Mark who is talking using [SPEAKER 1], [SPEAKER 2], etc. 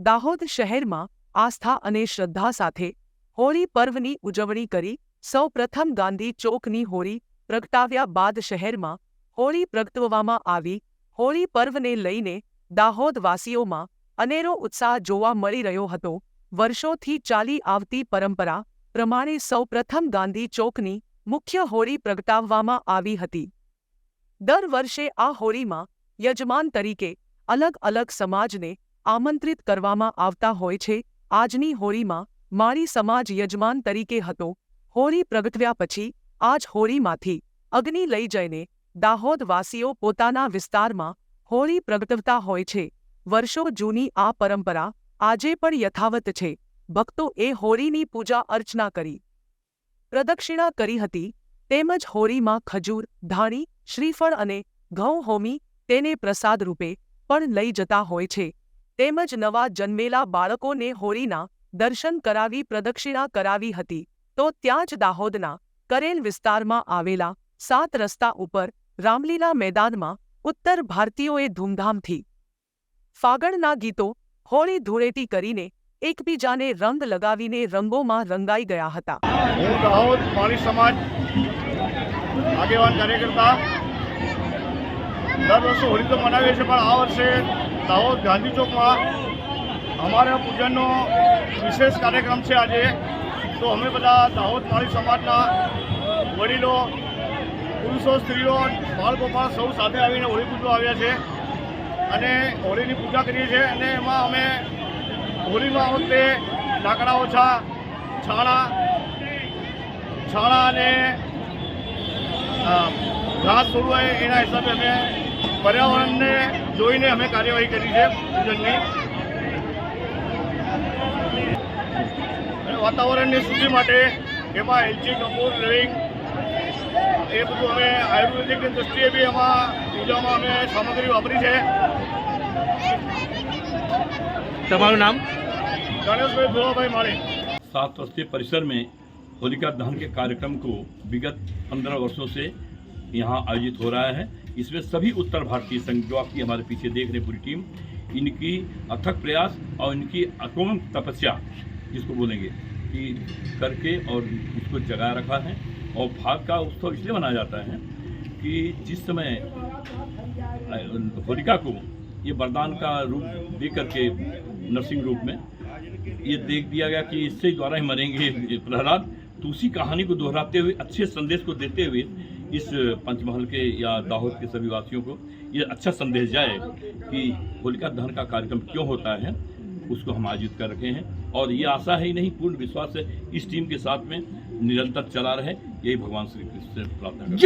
[SPEAKER 1] દાહોદ શહેરમાં આસ્થા અને શ્રદ્ધા સાથે હોળી પર્વની ઉજવણી કરી સૌ પ્રથમ ગાંધી ચોકની હોળી પ્રગટાવ્યા બાદ શહેરમાં હોળી પ્રગટવવામાં આવી. હોળી પર્વને લઈને દાહોદ વાસીઓમાં અનેરો ઉત્સાહ જોવા મળી રહ્યો હતો. વર્ષોથી ચાલી આવતી પરંપરા પ્રમાણે સૌ પ્રથમ ગાંધી ચોકની મુખ્ય હોળી પ્રગટાવવામાં આવી હતી. દર વર્ષે આ હોળીમાં યજમાન તરીકે અલગ અલગ સમાજને આમંત્રિત કરવામાં આવતા હોય છે. આજની હોળીમાં મારી સમાજ યજમાન તરીકે હતો. હોળી પ્રગટ્યા પછી આજ હોળીમાંથી અગ્નિ લઈ જઈને દાહોદવાસીઓ પોતાના વિસ્તારમાં હોળી પ્રગટવતા હોય છે. વર્ષો જૂની આ પરંપરા આજે પણ યથાવત છે. ભક્તો એ હોળીની પૂજા અર્ચના કરી, પ્રદક્ષિણા કરી હતી. તેમજ હોળીમાં ખજૂર, ધાણી, શ્રીફળ અને ઘઉં હોમી તેને પ્રસાદ રૂપે પણ લઈ જતા હોય છે. તેમજ નવા જન્મેલા બાળકોને હોળીના દર્શન કરાવી પ્રદક્ષિણા કરાવી હતી. તો ત્યાં જ દાહોદના કરેલ વિસ્તારમાં આવેલા સાત રસ્તા ઉપર રામલીલા મેદાનમાં ઉત્તર ભારતીયોએ ધૂમધામથી ફાગણના ગીતો, હોળી ધૂળેટી કરીને એકબીજાને રંગ લગાવીને રંગોમાં રંગાઈ ગયા હતા.
[SPEAKER 2] હું દાહોદ માળી સમાજ આગેવાન કાર્યકર્તા દર વર્ષે હોળી તો મનાવીએ છીએ, પણ આ વર્ષે દાહોદ ગાંધી ચોકમાં અમારા પૂજનનો વિશેષ કાર્યક્રમ છે આજે. તો અમે બધા દાહોદ માળી સમાજના વડીલો, પુરુષો, સ્ત્રીઓ, બાળ સૌ સાથે આવીને હોળી પૂજવા આવ્યા છે. અને હોળીની પૂજા કરીએ છીએ અને એમાં અમે હોળીમાં વખતે લાકડા ઓછા છાણા છાણા અને ઘાસ થોડું હોય એના હિસાબે અમે પર્યાવરણને જોઈને અમે કાર્યવાહી કરી છે પૂજનની અને વાતાવરણની શુદ્ધિ માટે એમાં એલચી કપૂર લવિંગ એ બધું અમે આયુર્વેદિકની દૃષ્ટિએ બી એમાં પૂજામાં અમે સામગ્રી વાપરી છે
[SPEAKER 3] તમારું નામ
[SPEAKER 2] ગણેશભાઈ ભોળાભાઈ માળી
[SPEAKER 3] सात वर्षीय परिसर में होलिका दहन के कार्यक्रम को विगत पंद्रह वर्षों से यहाँ आयोजित हो रहा है इसमें सभी उत्तर भारतीय संघ जो आपकी हमारे पीछे देख रहे पूरी टीम, इनकी अथक प्रयास और इनकी अतोम तपस्या, जिसको बोलेंगे, कि करके और उसको जगा रखा है और फाग का उत्सव इसलिए मनाया जाता है कि जिस समय होलिका को ये वरदान का रूप दे करके नरसिंह रूप में, ये देख दिया गया कि इससे द्वारा ही मरेंगे प्रहलाद। तो उसी कहानी को दोहराते हुए, अच्छे संदेश को देते हुए इस पंचमहल के या दाहोद के सभी वासियों को ये अच्छा संदेश जाए कि होलिका दहन का कार्यक्रम क्यों होता है, उसको हम आयोजित कर रखे हैं। और ये आशा है ही नहीं, पूर्ण विश्वास है, इस टीम के साथ में निरंतर चला रहे। यही भगवान श्री कृष्ण से प्रार्थना।